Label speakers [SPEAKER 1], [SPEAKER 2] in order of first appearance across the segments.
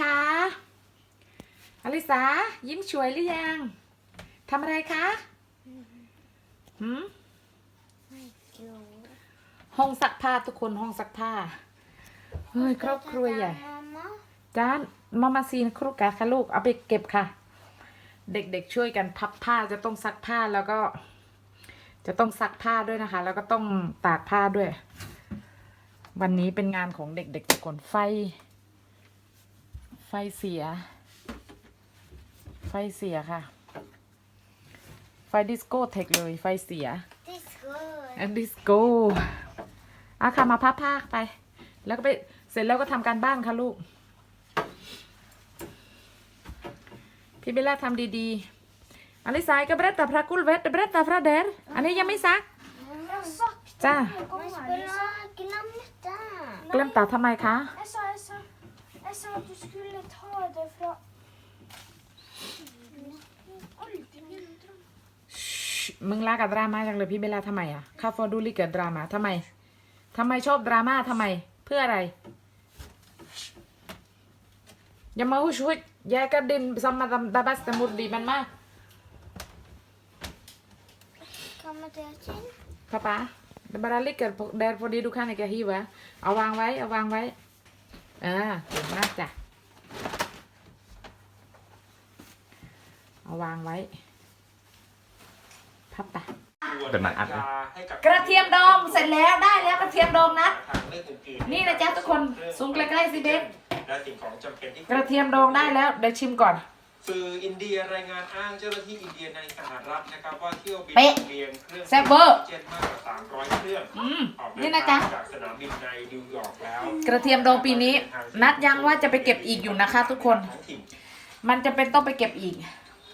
[SPEAKER 1] คะอลิสายิ้มสวยหรือยังทำอะไรคะหืม
[SPEAKER 2] ไม่รู้
[SPEAKER 1] ห้องซักผ้าทุกคนห้องซักผ้าเฮ้ยครอบครัวใหญ่
[SPEAKER 2] Mamma.
[SPEAKER 1] จานมามาซีนครุกะค่ะลูกเอาไปเก็บค่ะ เด็กๆช่วยกันพับผ้าจะต้องซักผ้าแล้วก็ จะต้องซักผ้าด้วยนะคะ แล้วก็ต้องตากผ้าด้วย วันนี้เป็นงานของเด็กๆทุกคนไฟไฟ เสีย ไฟเสียค่ะ ไฟดิสโก้เทคเลยไฟเสีย
[SPEAKER 2] Det är skoj.
[SPEAKER 1] แอนดิสโก้อาค่ะมาพับผ้าไป แล้วก็ไปเสร็จแล้วก็ทำการบ้านค่ะลูก พี่เบลล่าทำดีๆอลิสายก็เบรตตาพระกุลเวทเบรตตาพระเดรอันนี้ยังไม่ซัก
[SPEAKER 3] Jag har sagt det
[SPEAKER 1] Ja.
[SPEAKER 3] många
[SPEAKER 2] Man
[SPEAKER 3] gånger.
[SPEAKER 2] skulle
[SPEAKER 3] Jag sa,
[SPEAKER 2] ha glömt det.
[SPEAKER 1] เกล้มตาทำไมคะ
[SPEAKER 3] jag, sa, jag, sa, jag sa att du skulle ta det från... Alltid mina drömmar.
[SPEAKER 1] มึงลากับดราม่าจังเลยพี่เบลล่าทำไมอะคาฟอดูลิเกิดดราม่าทำไมทำไมชอบดราม่าทำไม เพื่ออะไร อย่ามาหุชหุชแยกกระดินซัมมาดาบัสตมุดดีมันมาก
[SPEAKER 2] Kommer det till?
[SPEAKER 1] ป้าป๊าเดี๋ยวบาราลิกเกิดแดดพอดีดูข้างในแกฮีวะเอาวางไว้ เอาวางไว้ อ่าเก่งมากจ้ะ เอาวางไว้ พับไป
[SPEAKER 4] เป็นหนังอัดนะ
[SPEAKER 1] กระเทียมดองเสร็จแล้วได้แล้วกระเทียมดองนะ
[SPEAKER 4] ทางเลือกอื่ๆ
[SPEAKER 1] นี่นะจ๊ะทุกคนซูมใกล้ๆสิเบน
[SPEAKER 4] และสิ่งของจำเป็นที่
[SPEAKER 1] กระเทียมดองได้แล้วเดี๋ยวชิมก่อน
[SPEAKER 4] สื่ออินเดียรายงานอ้างเจ้าหน้าที่อินเดียในสหรัฐนะครับว่าเที่ยวบิน
[SPEAKER 1] เป๊ะ
[SPEAKER 4] เลียงเครื่อง
[SPEAKER 1] แซ่บเวอร์
[SPEAKER 4] เจนมากกว่า300เครื่อง
[SPEAKER 1] อืม
[SPEAKER 4] ออกเดิ
[SPEAKER 1] นี่
[SPEAKER 4] น
[SPEAKER 1] นะจ๊ะ
[SPEAKER 4] ทางจากสนามบินในนิวยอร์กแล้ว
[SPEAKER 1] กระเทียมดองปีนี้ นัดยังว่าจะไปเก็บอีกอยู่นะคะ ทุกคน
[SPEAKER 4] ท้องถิ่น
[SPEAKER 1] มันจะเป็นต้องไปเก็บอีก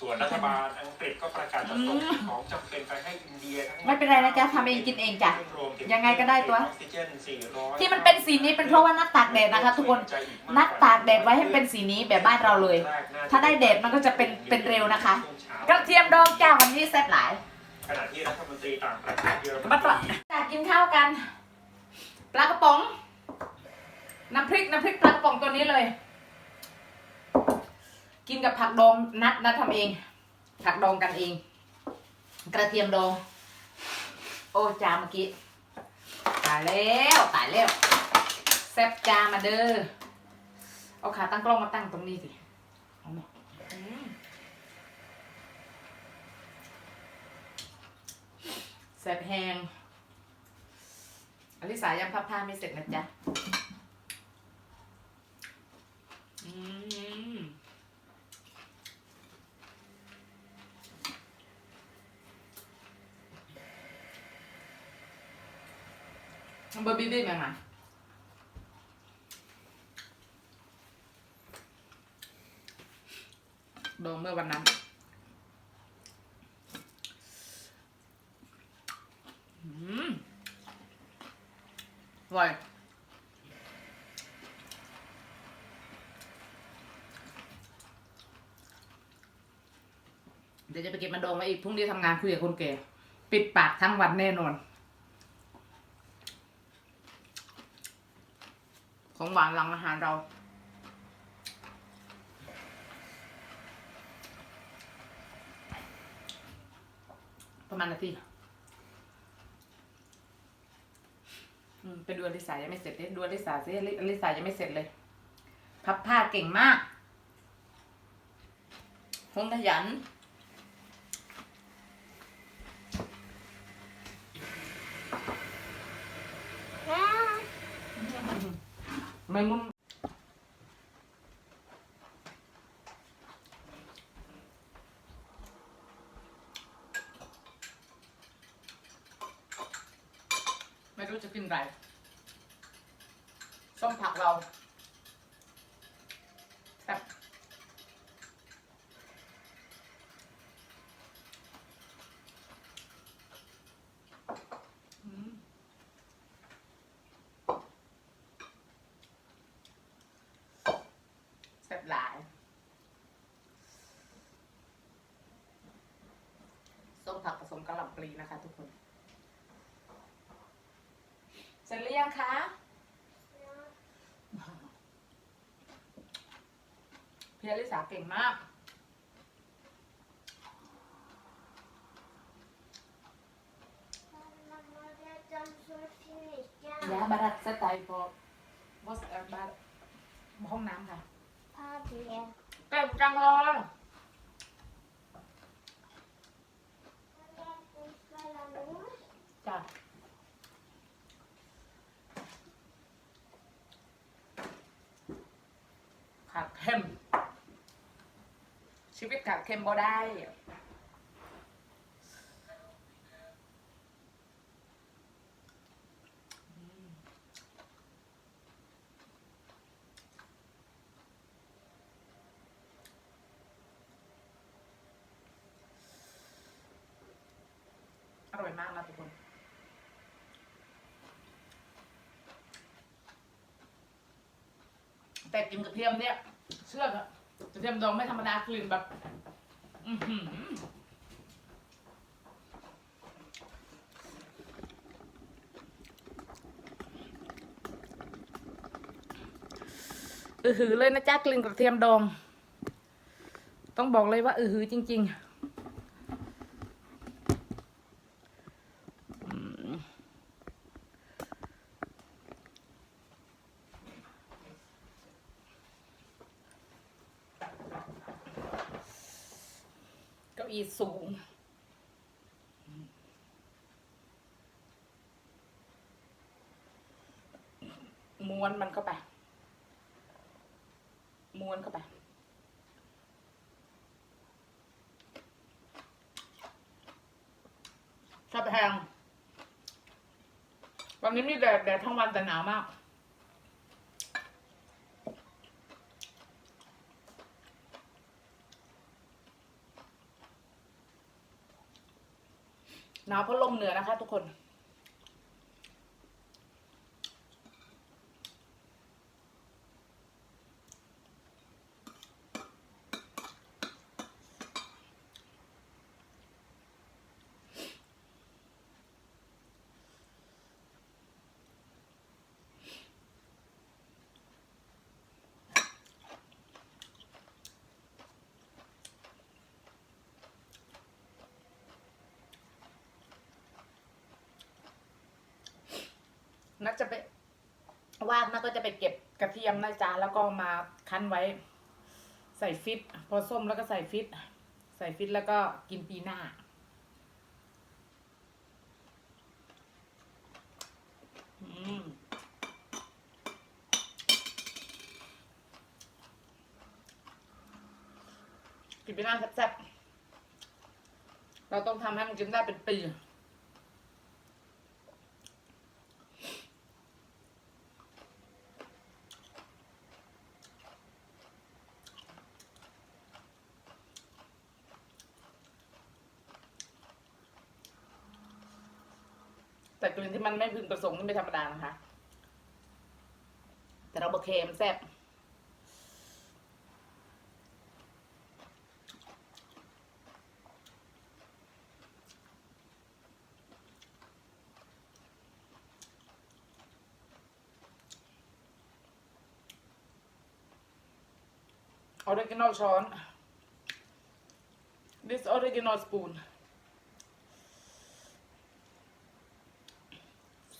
[SPEAKER 4] ส่วนรัฐบาลอังกฤษก็ประกาศจะส่งสิ่งของจำเป็นไปให้อินเดียทั้งหด
[SPEAKER 1] ไม่เป็นไรนะจ๊ะทำเองกินเองจ้ะ
[SPEAKER 4] รวมถึ
[SPEAKER 1] ยังไงก็ได้ตัว
[SPEAKER 4] ออกซิเจน400
[SPEAKER 1] ที่มันเป็นสีนี้เป็นเพราะว่านัดตากแดดนะคะ ทุกคนนัดตากแดดไว้ให้เป็นสีนี้แบบบ้านเราเลย ถ้าได้แดดมันก็จะเป็นเป็นเร็วนะคะกระเทียมดองจ้าวันนี้แซ่บหลาย
[SPEAKER 4] ขณะที่รัฐมนตรีต่างประเทศเยอรม
[SPEAKER 1] มาปลา
[SPEAKER 4] นี
[SPEAKER 1] จากกินข้าวกัน ปลากระป๋อง น้ำพริกน้ำพริกปลากระป๋องตัวนี้เลย กินกับผักดองนัดนัดทำเอง ผักดองกันเอง กระเทียมดอง โอ้จาเมื่อกี้ตายแล้วตายแล้วแซ่บจามาเด้อเอาขาตั้งกล้องมาตั้งตรงนี้สิเอามาอืมแซ่บแหงอลิสายังพับผ้าไม่เสร็จนะจ๊ะอืม มันเบอบี้บี้ไหมมาโดนเมื่อวันนั้นอืมอร่อยเดี๋ยวจะไปเก็บมันโดองไว้อีกพรุ่งนี้ทำงานคุยกับคนแก่ ปิดปากทั้งวันแน่นอน ของหวานหลังอาหารเรา ประมาณนาทีอืมไปดูอลิสายังไม่เสร็จเลยดูอลิสาสิลิสายังไม่เสร็จเลย พับผ้าเก่งมากคงขยัน ไม่งุ่มไม่รู้จะกินอะไรส้มผักเราแซ่บอืมแซ่บหลาย ส้ มผักผสมกะหล่ำปลีนะคะ ทุกคน เสร็จหรือยังคะพี่อลิสาเก่งมาก
[SPEAKER 2] Mamma, det är de som fick
[SPEAKER 1] ยาบารัดสไตล์พอบอสเอ่อบาร์ห้องน้ำค่ะ
[SPEAKER 2] Padre.
[SPEAKER 1] เก่งจังเลย จ้ะขาด เข้ม ชีวิตขาดเข้มบ่ได้อร่อยมากนะทุกคน แต่กินกระเทียมเนี่ย เชื่อกอะกระเทียมดองไม่ธรรมดากลิ่นแบบ อือหืออือหือเลยนะจ๊ะกลิ่นกระเทียมดอง ต้องบอกเลยว่าอือหือจริง ๆาอี้สูง ม้วนมันเข้าไป ม้วนเข้าไปชอบแพงวันนี้มีแดดแดดทั้งวันแต่หนาวมาก หนาวเพราะลมเหนือนะคะ ทุกคน ว่างนักก็จะไปเก็บกระเทียมนะจ๊ะแล้วก็มาคั้นไว้ ใส่ฟิต พอส้มแล้วก็ใส่ฟิต ใส่ฟิตแล้วก็กินปีหน้า อืมกินปีหน้าแซ่บๆเราต้องทำให้มันกินได้เป็นปี แต่กลิ่นที่มันไม่พึงประสงค์นี่ไม่ธรรมดานะคะ แต่เราบะเค็มแซ่บออริจินอลช้อน this original spoon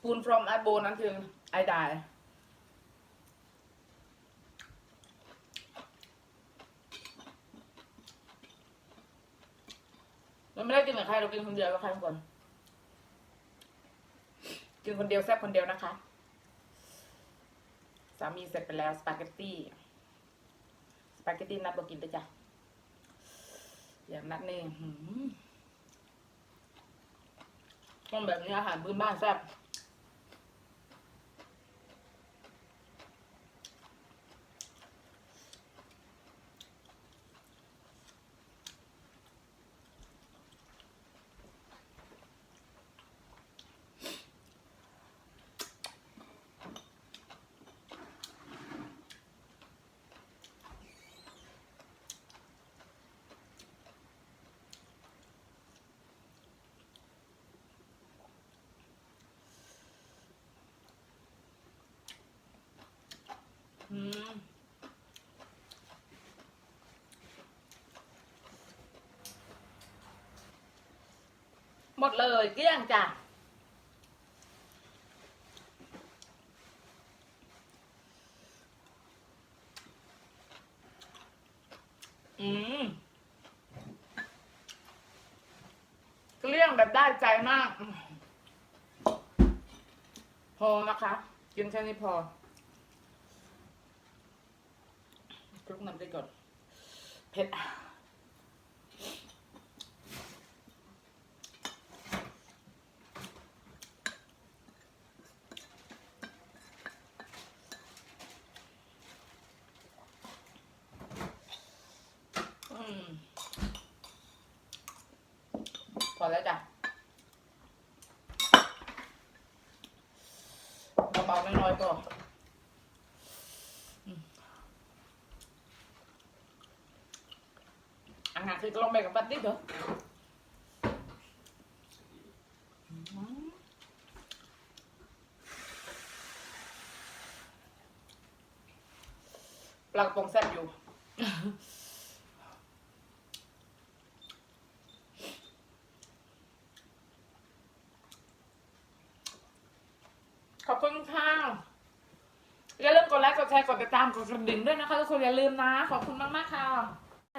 [SPEAKER 1] spoon from I born until I die เราไม่ได้กินกับใครเรากินคนเดียวกับใครก่อนกินคนเดียวแซ่บคนเดียวนะคะ สามีเสร็จไปแล้วสปาเกตตี้ สปาเกตตี้นัดบอกกินด้จ้ะ อย่างนัดนี่หืมต้องแบบนี้อาหารพื้นบ้านแซ่บ อืมหมดเลยเกลี้ยงจ้ะอืมเกลี้ยงแบบได้ใจมาก พอนะคะ กินแค่นี้พอ คลุกน้ำพริกก่อนเผ็ดพอแล้วจ้ะเบาๆน้อยๆก็อืมอาหารคือกลองไปกับบัดดิบเหรออืมปลากระ ป๋องแซ่บอยู่ขอบคุณค่ะอย่าลืมกดไลค์กดแชร์กดติดตามกดกระดิ่งด้วยนะคะทุกคนอย่าลืมนะ ขอบคุณมากมากๆค่ะ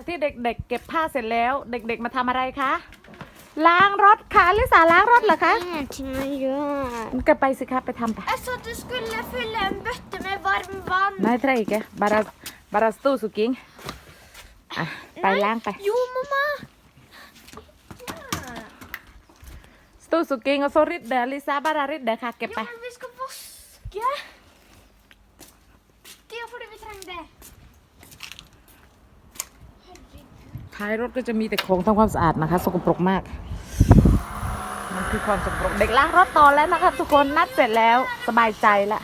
[SPEAKER 1] ที่เด็กๆ เก็บผ้าเสร็จแล้ว เด็กๆ มาทำอะไรคะ ล้างรถค่ะลิสาล้างรถเหรอคะ
[SPEAKER 2] Ingenting å gjøre.
[SPEAKER 1] ก็ไปสิคะไปทำไป
[SPEAKER 3] Jeg sa at du skulle fylle en bøtte med varmt vann.
[SPEAKER 1] Nei, jeg trenger ikke. Bare, bare støvsuging. Ah, Bare lang på.
[SPEAKER 3] Jo, mamma.
[SPEAKER 1] Støvsuging, og så rydde. Lisa, bare rydde kake
[SPEAKER 3] Ja,
[SPEAKER 1] på.
[SPEAKER 3] men vi
[SPEAKER 1] ท้ายรถก็จะมีแต่ของทำความสะอาดนะคะ สกปรกมากมันคือความสกปรกเด็กล้างรถต่อแล้วนะคะ ทุกคนนัดเสร็จแล้วสบายใจละ